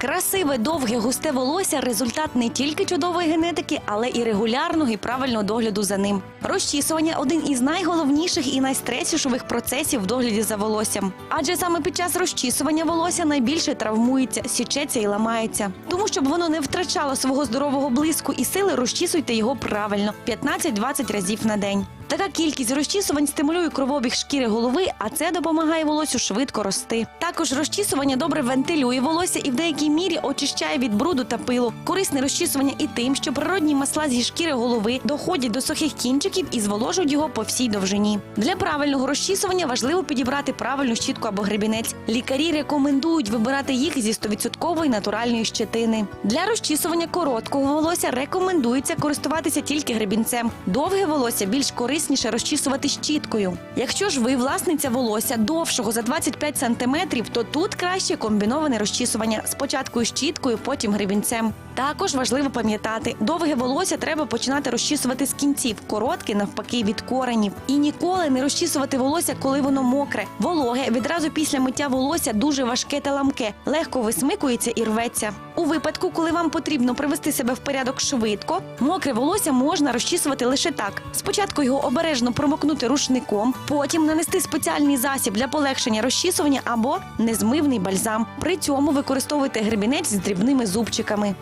Красиве, довге, густе волосся результат не тільки чудової генетики, але і регулярного і правильного догляду за ним. Розчісування один із найголовніших і найстресішових процесів в догляді за волоссям. Адже саме під час розчісування волосся найбільше травмується, січеться і ламається. Тому щоб воно не втрачало свого здорового блиску і сили, розчісуйте його правильно 15-20 разів на день. Така кількість розчісувань стимулює кровообіг шкіри голови, а це допомагає волосю швидко рости. Також розчісування добре вентилює волосся і в деякій мірі очищає від бруду та пилу. Корисне розчісування і тим, що природні масла зі шкіри голови доходять до сухих кінчиків і зволожують його по всій довжині. Для правильного розчісування важливо підібрати правильну щітку або гребінець. Лікарі рекомендують вибирати їх зі 100% натуральної щетини. Для розчісування короткого волосся рекомендується користуватися тільки гребінцем. Довге волосся більш корисніше розчісувати щіткою. Якщо ж ви власниця волосся довшого за 25 см, то тут краще комбіноване розчісування спочатку щіткою, потім гребінцем. Також важливо пам'ятати, довге волосся треба починати розчісувати з кінців, коротке навпаки від коренів. І ніколи не розчісувати волосся, коли воно мокре. Вологе відразу після миття волосся дуже важке та ламке, легко висмикується і рветься. У випадку, коли вам потрібно привести себе в порядок швидко, мокре волосся можна розчісувати лише так. Спочатку його обережно промокнути рушником, потім нанести спеціальний засіб для полегшення розчісування або незмивний бальзам. При цьому використовуйте гребінець з дрібними зубчиками.